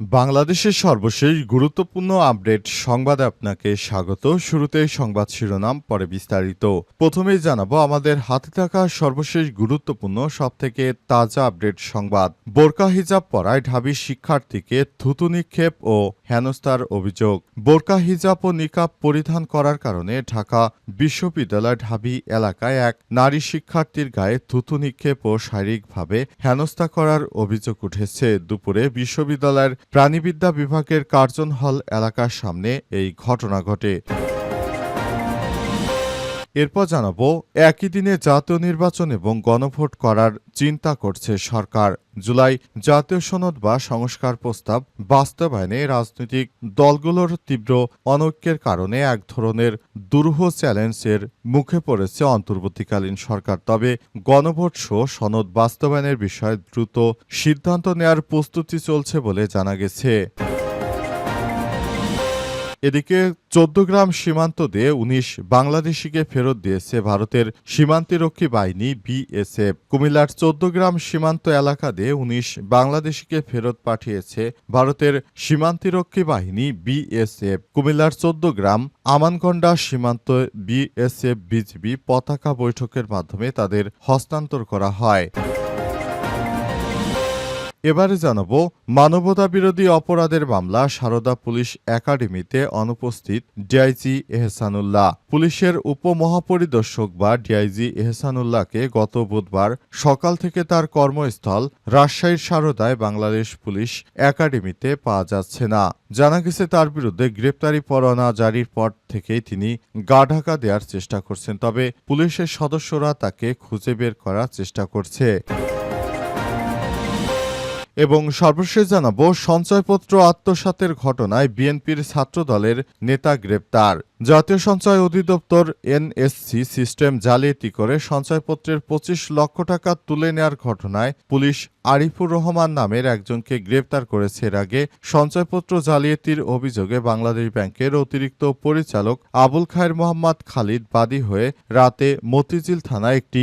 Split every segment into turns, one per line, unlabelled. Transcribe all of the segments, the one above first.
বাংলাদেশের সর্বশেষ গুরুত্বপূর্ণ আপডেট সংবাদে আপনাকে স্বাগত। শুরুতে সংবাদ শিরোনাম, পরে বিস্তারিত। প্রথমেই জানাব, আমাদের হাতে থাকা সর্বশেষ গুরুত্বপূর্ণ, সবথেকে তাজা আপডেট সংবাদ। বোরকা হিজাব পরায় ঢাবি শিক্ষার্থীকে থুতু নিক্ষেপ ও হেনস্থার অভিযোগ। বোরকা হিজাব ও নিকাব পরিধান করার কারণে ঢাকা বিশ্ববিদ্যালয় ঢাবি এলাকায় এক নারী শিক্ষার্থীর গায়ে থুতু নিক্ষেপ ও শারীরিকভাবে হেনস্থা করার অভিযোগ উঠেছে। দুপুরে বিশ্ববিদ্যালয়ের প্রাণীবিদ্যা বিভাগের কার্জন হল এলাকার সামনে এই ঘটনা ঘটে। এরপর জানাব, একই দিনে জাতীয় নির্বাচন এবং গণভোট করার চিন্তা করছে সরকার। জুলাই জাতীয় সনদ বা সংস্কার প্রস্তাব বাস্তবায়নে রাজনৈতিক দলগুলোর তীব্র অনৈক্যের কারণে এক ধরনের দুরূহ চ্যালেঞ্জের মুখে পড়েছে অন্তর্বর্তীকালীন সরকার। তবে গণভোট সহ সনদ বাস্তবায়নের বিষয়ে দ্রুত সিদ্ধান্ত নেয়ার প্রস্তুতি চলছে বলে জানা গেছে। এদিকে চোদ্দগ্রাম সীমান্ত দিয়ে উনিশ বাংলাদেশিকে ফেরত দিয়েছে ভারতের সীমান্তিরক্ষী বাহিনী বিএসএফ। কুমিল্লার চোদ্দগ্রাম সীমান্ত এলাকা দিয়ে উনিশ বাংলাদেশিকে ফেরত পাঠিয়েছে ভারতের সীমান্তিরক্ষী বাহিনী বিএসএফ। কুমিল্লার চোদ্দগ্রাম আমানগন্ডা সীমান্ত বিএসএফ বিজিবি পতাকা বৈঠকের মাধ্যমে তাদের হস্তান্তর করা হয়। এবারে জানাব মানবতা বিরোধী অপরাধের মামলা সারদা পুলিশ একাডেমিতে অনুপস্থিত ডিআইজি এহসানুল্লাহ। পুলিশের উপমহাপরিদর্শক বা ডিআইজি এহসানুল্লাহকে গত বুধবার সকাল থেকে তার কর্মস্থল রাজশাহীর সারদায় বাংলাদেশ পুলিশ একাডেমিতে পাওয়া যাচ্ছে না। জানা গেছে, তার বিরুদ্ধে গ্রেপ্তারি পরোয়ানা জারির পর থেকেই তিনি গা ঢাকা দেওয়ার চেষ্টা করছেন, তবে পুলিশের সদস্যরা তাকে খুঁজে বের করার চেষ্টা করছে। এবং সর্বশেষ জানাব, সঞ্চয়পত্র আত্মসাতের ঘটনায় বিএনপির ছাত্র দলের নেতা গ্রেপ্তার। জাতীয় সঞ্চয় অধিদপ্তর এনএসসি সিস্টেম জালিয়াতি করে সঞ্চয়পত্রের পঁচিশ লক্ষ টাকা তুলে নেওয়ার ঘটনায় পুলিশ আরিফুর রহমান নামের একজনকে গ্রেপ্তার করেছে। এর আগে সঞ্চয়পত্র জালিয়াতির অভিযোগে বাংলাদেশ ব্যাংকের অতিরিক্ত পরিচালক আবুল খায়ের মোহাম্মদ খালিদ বাদী হয়ে রাতে মতিঝিল থানায় একটি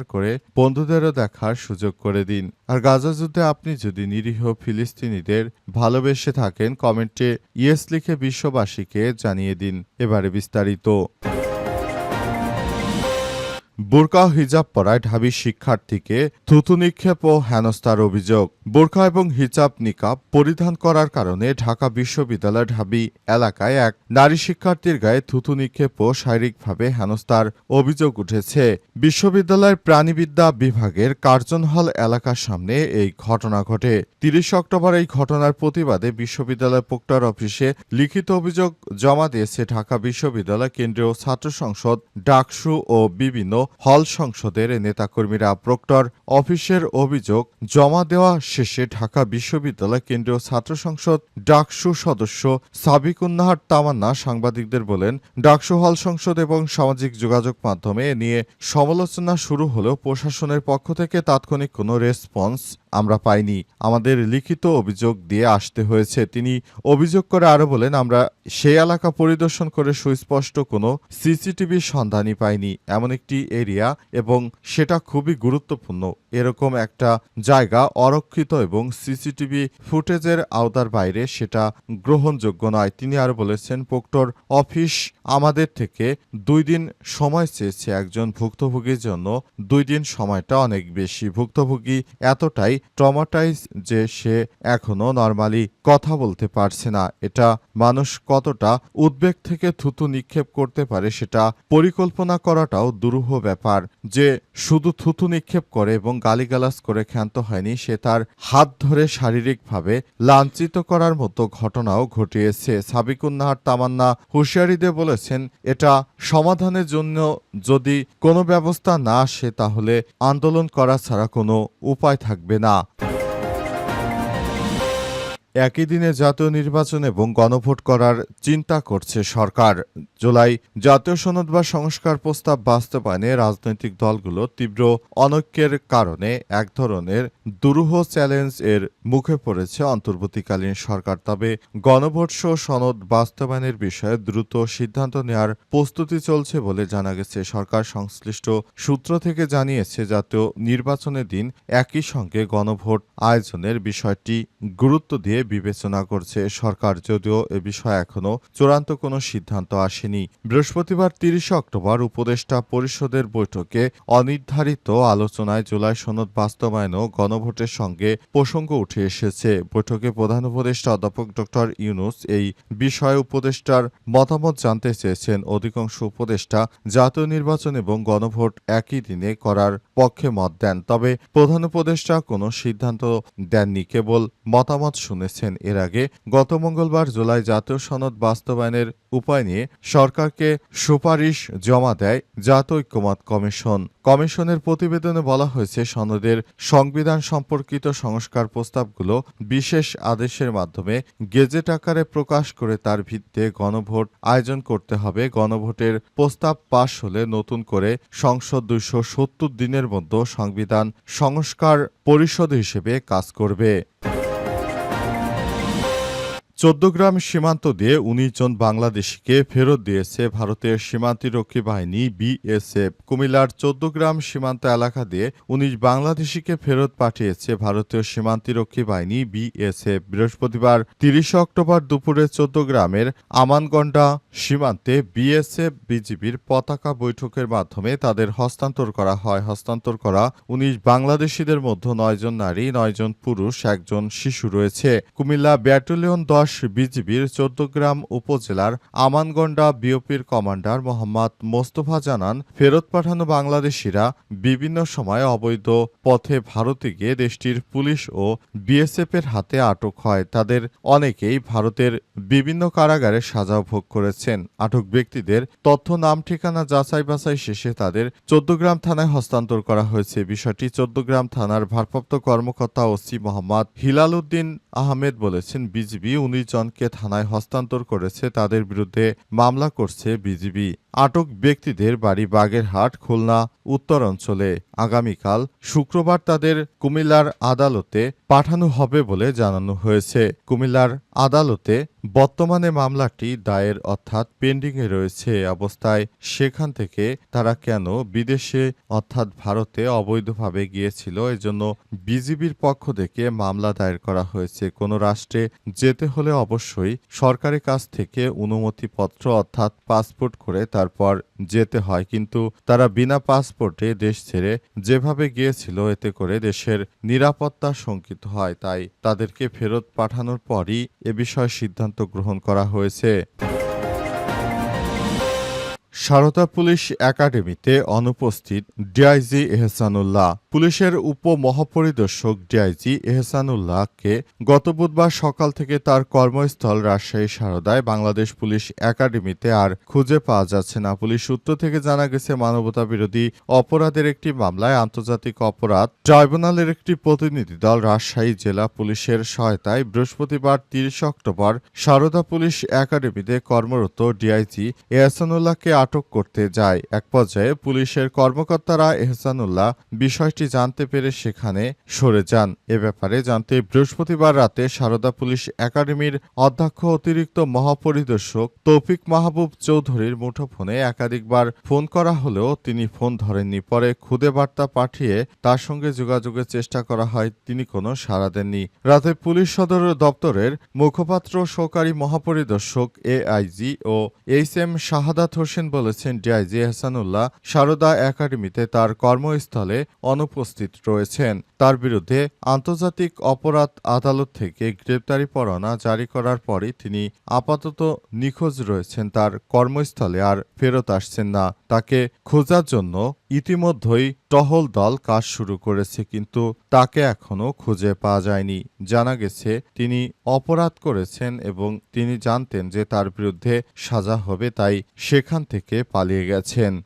করে বন্ধুদেরও দেখার সুযোগ করে দিন। আর গাজা যুদ্ধে আপনি যদি নিরীহ ফিলিস্তিনিদের ভালোবেসে থাকেন, কমেন্টে ইয়েস লিখে বিশ্ববাসীকে জানিয়ে দিন। এবারে বিস্তারিত। বোরকা হিজাব পরায় ঢাবি শিক্ষার্থীকে থুতু নিক্ষেপ ও হেনস্থার অভিযোগ। বোরকা এবং হিজাব নিকাব পরিধান করার কারণে ঢাকা বিশ্ববিদ্যালয় ঢাবি এলাকায় এক নারী শিক্ষার্থীর গায়ে থুতু নিক্ষেপ ও শারীরিকভাবে হেনস্থার অভিযোগ উঠেছে। বিশ্ববিদ্যালয়ের প্রাণীবিদ্যা বিভাগের কার্জন হল এলাকার সামনে এই ঘটনা ঘটে। তিরিশ অক্টোবর এই ঘটনার প্রতিবাদে বিশ্ববিদ্যালয় প্রক্টর অফিসে লিখিত অভিযোগ জমা দিয়েছে ঢাকা বিশ্ববিদ্যালয় কেন্দ্রীয় ছাত্র সংসদ, ডাকসু ও বিভিন্ন হল সংসদের নেতাকর্মীরা প্রক্টর অফিসের অভিযোগ জমা দেওয়া শেষে ঢাকা বিশ্ববিদ্যালয় কেন্দ্রীয় ছাত্র সংসদ ডাকসু সদস্য সাবিক উন্নাহার তামান্না সাংবাদিকদের বলেন, ডাকসু হল সংসদ এবং সামাজিক যোগাযোগ মাধ্যমে নিয়ে সমালোচনা শুরু হলেও প্রশাসনের পক্ষ থেকে তাৎক্ষণিক কোনো রেসপন্স আমরা পাইনি। আমাদের লিখিত অভিযোগ দিয়ে আসতে হয়েছে। তিনি অভিযোগ করে আরও বলেন, আমরা সেই এলাকা পরিদর্শন করে সুস্পষ্ট কোনো সিসিটিভি সন্ধানই পাইনি। এমন একটি এরিয়া এবং সেটা খুবই গুরুত্বপূর্ণ। এরকম একটা জায়গা অরক্ষিত এবং সিসিটিভি ফুটেজের আওতার বাইরে সেটা গ্রহণযোগ্য নয়। তিনি আরও বলেছেন পোক্টর অফিস আমাদের থেকে দুই দিন সময় চেয়েছে একজন ভুক্তভোগীর জন্য। দুই দিন সময়টা অনেক বেশি। ভুক্তভোগী এতটাই ট্রমাটাইজ যে সে এখনও নর্মালি কথা বলতে পারছে না। এটা মানুষ কতটা উদ্বেগ থেকে থুতু নিক্ষেপ করতে পারে সেটা পরিকল্পনা করাটাও দুরূহ ব্যাপার। যে শুধু থুতু নিক্ষেপ করে এবং গালিগালাজ করে ক্ষান্ত হয়নি, সে তার হাত ধরে শারীরিকভাবে লাঞ্ছিত করার মতো ঘটনাও ঘটিয়েছে। সাবিকুন্নাহার তামান্না হুঁশিয়ারি দিয়ে বলেছেন, এটা সমাধানের জন্য যদি কোনো ব্যবস্থা না আসে, তাহলে আন্দোলন করা ছাড়া কোনো উপায় থাকবে না। 알아라. একই দিনে জাতীয় নির্বাচন এবং গণভোট করার চিন্তা করছে সরকার। জুলাই জাতীয় সনদ বা সংস্কার প্রস্তাব বাস্তবায়নে রাজনৈতিক দলগুলো তীব্র অনৈক্যের কারণে এক ধরনের দুরূহ চ্যালেঞ্জ এর মুখে পড়েছে অন্তর্বর্তীকালীন সরকার। তবে গণভোট সহ সনদ বাস্তবায়নের বিষয়ে দ্রুত সিদ্ধান্ত নেওয়ার প্রস্তুতি চলছে বলে জানা গেছে। সরকার সংশ্লিষ্ট সূত্র থেকে জানিয়েছে, জাতীয় নির্বাচনের দিন একই সঙ্গে গণভোট আয়োজনের বিষয়টি গুরুত্ব দিয়ে বিবেচনা করছে সরকার। যদিও এ বিষয়ে এখনও চূড়ান্ত কোনো সিদ্ধান্ত আসেনি। বৃহস্পতিবার তিরিশে অক্টোবর উপদেষ্টা পরিষদের বৈঠকে অনির্ধারিত আলোচনায় জুলাই সনদ বাস্তবায়ন ও গণভোটের সঙ্গে প্রসঙ্গ উঠে এসেছে। বৈঠকে প্রধান উপদেষ্টা অধ্যাপক ডক্টর ইউনুস এই বিষয়ে উপদেষ্টার মতামত জানতে চেয়েছেন। অধিকাংশ উপদেষ্টা জাতীয় নির্বাচন এবং গণভোট একই দিনে করার পক্ষে মত দেন। তবে প্রধান উপদেষ্টা কোনো সিদ্ধান্ত দেননি, কেবল মতামত শুনেছেন এর আগে গত মঙ্গলবার জুলাই জাতীয় সনদ বাস্তবায়নের উপায় নিয়ে সরকারকে সুপারিশ জমা দেয় জাতীয় কমিশন। কমিশনের প্রতিবেদনে বলা হয়েছে, সনদের সংবিধান সম্পর্কিত সংস্কার প্রস্তাবগুলো বিশেষ আদেশের মাধ্যমে গেজেট আকারে প্রকাশ করে তার ভিত্তিতে গণভোট আয়োজন করতে হবে। গণভোটের প্রস্তাব পাশ হলে নতুন করে সংসদ দুইশো সত্তর দিনের মধ্যে সংবিধান সংস্কার পরিষদ হিসেবে কাজ করবে। চোদ্দগ্রাম সীমান্ত দিয়ে উনিশ জন বাংলাদেশিকে ফেরত দিয়েছে ভারতের সীমান্তরক্ষী বাহিনী বিএসএফ। কুমিল্লার চোদ্দগ্রাম সীমান্ত এলাকা দিয়ে উনিশ বাংলাদেশিকে ফেরত পাঠিয়েছে ভারতীয় সীমান্তরক্ষী বাহিনী বিএসএফ। বৃহস্পতিবার তিরিশে অক্টোবর দুপুরে চোদ্দগ্রামের আমানগন্ডা সীমান্তে বিএসএফ বিজিবির পতাকা বৈঠকের মাধ্যমে তাদের হস্তান্তর করা হয়। হস্তান্তর করা উনিশ বাংলাদেশিদের মধ্যে নয়জন নারী নয়জন পুরুষ, একজন শিশু রয়েছে। কুমিল্লা ব্যাটালিয়ন দশ বিজিবির চোদ্দগ্রাম উপজেলার আমানগন্ডা বিওপির কমান্ডার মোহাম্মদ মোস্তফা জানান, ফেরত পাঠানো বাংলাদেশিরা বিভিন্ন সময় অবৈধ পথে ভারতে গিয়ে দেশটির পুলিশ ও বিএসএফ এর হাতে আটক হয়। তাদের অনেকেই ভারতের বিভিন্ন কারাগারে সাজাও ভোগ করেছেন। আটক ব্যক্তিদের তথ্য, নাম, ঠিকানা যাচাই বাছাই শেষে তাদের চোদ্দগ্রাম থানায় হস্তান্তর করা হয়েছে। বিষয়টি চোদ্দগ্রাম থানার ভারপ্রাপ্ত কর্মকর্তা ওসি মোহাম্মদ হিলাল উদ্দিন আহমেদ বলেছেন। বিজিবি উনিশ জনকে থানায় হস্তান্তর করেছে তাদের বিরুদ্ধে মামলা করছে বিজিবি। আটক ব্যক্তিদের বাড়ি বাগেরহাট, খুলনা, উত্তরাঞ্চলে। আগামীকাল শুক্রবার তাদের কুমিল্লার আদালতে পাঠানো হবে বলে জানানো হয়েছে। কুমিল্লার আদালতে বর্তমানে মামলাটি দায়ের অর্থাৎ পেন্ডিংয়ে রয়েছে অবস্থায়। সেখান থেকে তারা কেন বিদেশে, অর্থাৎ ভারতে অবৈধভাবে গিয়েছিল, এজন্য বিজিবির পক্ষ থেকে মামলা দায়ের করা হয়েছে। কোনো রাষ্ট্রে যেতে হলে অবশ্যই সরকারের কাছ থেকে অনুমতিপত্র, অর্থাৎ পাসপোর্ট করে তারপর যেতে হয়। কিন্তু তারা বিনা পাসপোর্টে দেশ ছেড়ে যেভাবে গিয়েছিল, এতে করে দেশের নিরাপত্তা শঙ্কিত হয়। তাই তাদেরকে ফেরত পাঠানোর পরই এ বিষয়ে সিদ্ধান্ত গ্রহণ করা হয়েছে। সারদা পুলিশ একাডেমিতে অনুপস্থিত ডিআইজি এহসানুল্লাহ। পুলিশের উপ মহাপরিদর্শক ডিআইজি এহসানুল্লাহকে গত বুধবার সকাল থেকে তার কর্মস্থল রাজশাহী সারদায় বাংলাদেশ পুলিশ একাডেমিতে আর খুঁজে পাওয়া যাচ্ছে না। পুলিশ সূত্র থেকে জানা গেছে, মানবতা বিরোধী অপরাধের একটি মামলায় আন্তর্জাতিক অপরাধ ট্রাইব্যুনালের একটি প্রতিনিধি দল রাজশাহী জেলা পুলিশের সহায়তায় বৃহস্পতিবার তিরিশ অক্টোবর সারদা পুলিশ একাডেমিতে কর্মরত ডিআইজি এহসানুল্লাহকে আটক করতে যায়। এক পর্যায়ে পুলিশের কর্মকর্তারা এহসানুল্লাহ বিষয়টি জানতে পেরে সেখানে সরে যান। এ ব্যাপারে জানতে বৃহস্পতিবার রাতে সারদা পুলিশ একাডেমির অধ্যক্ষ অতিরিক্ত মহাপরিদর্শক তৌফিক মাহবুব চৌধুরীর মুঠোফোনে একাধিকবার ফোন করা হলেও তিনি ফোন ধরেননি। পরে খুদে বার্তা পাঠিয়ে তার সঙ্গে যোগাযোগের চেষ্টা করা হয়। তিনি কোনো সাড়া দেননি। রাতে পুলিশ সদর দপ্তরের মুখপাত্র সহকারী মহাপরিদর্শক এআইজি ও এইচ এম শাহাদাত হোসেন বলেছেন ডিআইজি এহসানুল্লাহ সারদা একাডেমিতে তার কর্মস্থলে অনুপস্থিত রয়েছেন। তার বিরুদ্ধে আন্তর্জাতিক অপরাধ আদালত থেকে গ্রেপ্তারি পরোয়ানা জারি করার পরে তিনি আপাতত নিখোঁজ রয়েছেন তার কর্মস্থলে আর ফেরত আসছেন না। তাকে খোঁজার জন্য ইতিমধ্যেই টহল দল কাজ শুরু করেছে, কিন্তু তাকে এখনও খুঁজে পাওয়া যায়নি। জানা গেছে, তিনি অপরাধ করেছেন এবং তিনি জানতেন যে তার বিরুদ্ধে সাজা হবে, তাই সেখান থেকে পালিয়ে গেছেন।